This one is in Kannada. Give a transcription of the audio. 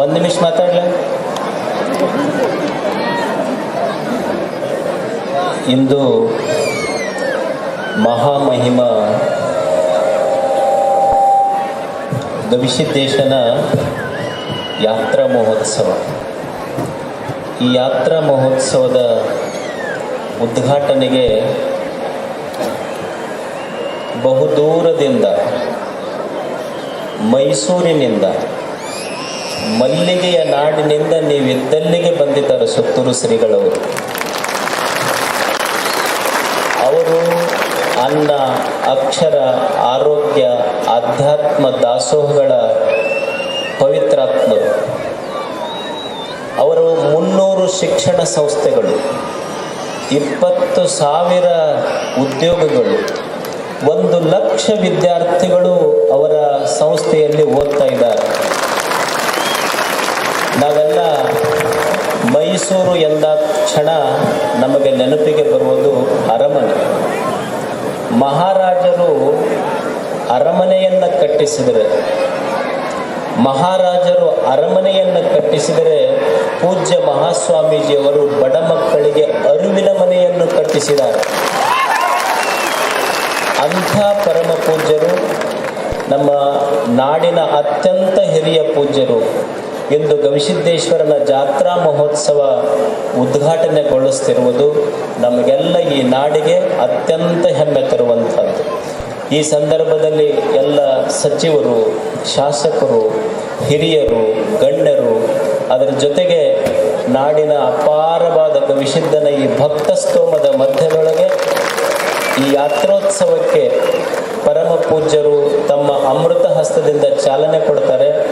ಒಂದು ನಿಮಿಷ ಮಾತಾಡ್ಲ? ಇಂದು ಮಹಾಮಹಿಮ ಗವಿಸಿದ್ದೇಶನ ಯಾತ್ರಾ ಮಹೋತ್ಸವ. ಈ ಯಾತ್ರಾ ಮಹೋತ್ಸವದ ಉದ್ಘಾಟನೆಗೆ ಬಹುದೂರದಿಂದ ಮೈಸೂರಿನಿಂದ ಮಲ್ಲಿಗೆಯ ನಾಡಿನಿಂದ ನೀವಿದ್ದಲ್ಲಿಗೆ ಬಂದಿದ್ದಾರೆ ಸುತ್ತೂರು ಶ್ರೀಗಳವರು. ಅವರು ಅನ್ನ, ಅಕ್ಷರ, ಆರೋಗ್ಯ ಆಧ್ಯಾತ್ಮ ದಾಸೋಹಗಳ ಪವಿತ್ರಾತ್ಮರು. ಅವರು ಮುನ್ನೂರು ಶಿಕ್ಷಣ ಸಂಸ್ಥೆಗಳು, ಇಪ್ಪತ್ತು ಸಾವಿರ ಉದ್ಯೋಗಗಳು, ಒಂದು ಲಕ್ಷ ವಿದ್ಯಾರ್ಥಿಗಳು ಅವರ ಸಂಸ್ಥೆಯಲ್ಲಿ ಓದ್ತಾ ಇದ್ದಾರೆ. ಮೈಸೂರು ಎಂದ ಕ್ಷಣ ನಮಗೆ ನೆನಪಿಗೆ ಬರುವುದು ಅರಮನೆ. ಮಹಾರಾಜರು ಅರಮನೆಯನ್ನು ಕಟ್ಟಿಸಿದರೆ, ಮಹಾರಾಜರು ಅರಮನೆಯನ್ನು ಕಟ್ಟಿಸಿದರೆ ಪೂಜ್ಯ ಮಹಾಸ್ವಾಮೀಜಿಯವರು ಬಡ ಮಕ್ಕಳಿಗೆ ಅರಿವಿನ ಮನೆಯನ್ನು ಕಟ್ಟಿಸಿದ್ದಾರೆ. ಅಂಥ ಪರಮ ಪೂಜ್ಯರು ನಮ್ಮ ನಾಡಿನ ಅತ್ಯಂತ ಹಿರಿಯ ಪೂಜ್ಯರು. ಇಂದು ಗವಿಸಿದ್ದೇಶ್ವರನ ಜಾತ್ರಾ ಮಹೋತ್ಸವ ಉದ್ಘಾಟನೆಗೊಳಿಸ್ತಿರುವುದು ನಮಗೆಲ್ಲ ಈ ನಾಡಿಗೆ ಅತ್ಯಂತ ಹೆಮ್ಮೆ ತರುವಂಥದ್ದು. ಈ ಸಂದರ್ಭದಲ್ಲಿ ಎಲ್ಲ ಸಚಿವರು, ಶಾಸಕರು, ಹಿರಿಯರು, ಗಣ್ಯರು, ಅದರ ಜೊತೆಗೆ ನಾಡಿನ ಅಪಾರವಾದ ಗವಿಸಿದ್ದನ ಈ ಭಕ್ತ ಸ್ತೋಮದ ಮಧ್ಯದೊಳಗೆ ಈ ಯಾತ್ರೋತ್ಸವಕ್ಕೆ ಪರಮ ಪೂಜ್ಯರು ತಮ್ಮ ಅಮೃತ ಹಸ್ತದಿಂದ ಚಾಲನೆ ಕೊಡ್ತಾರೆ.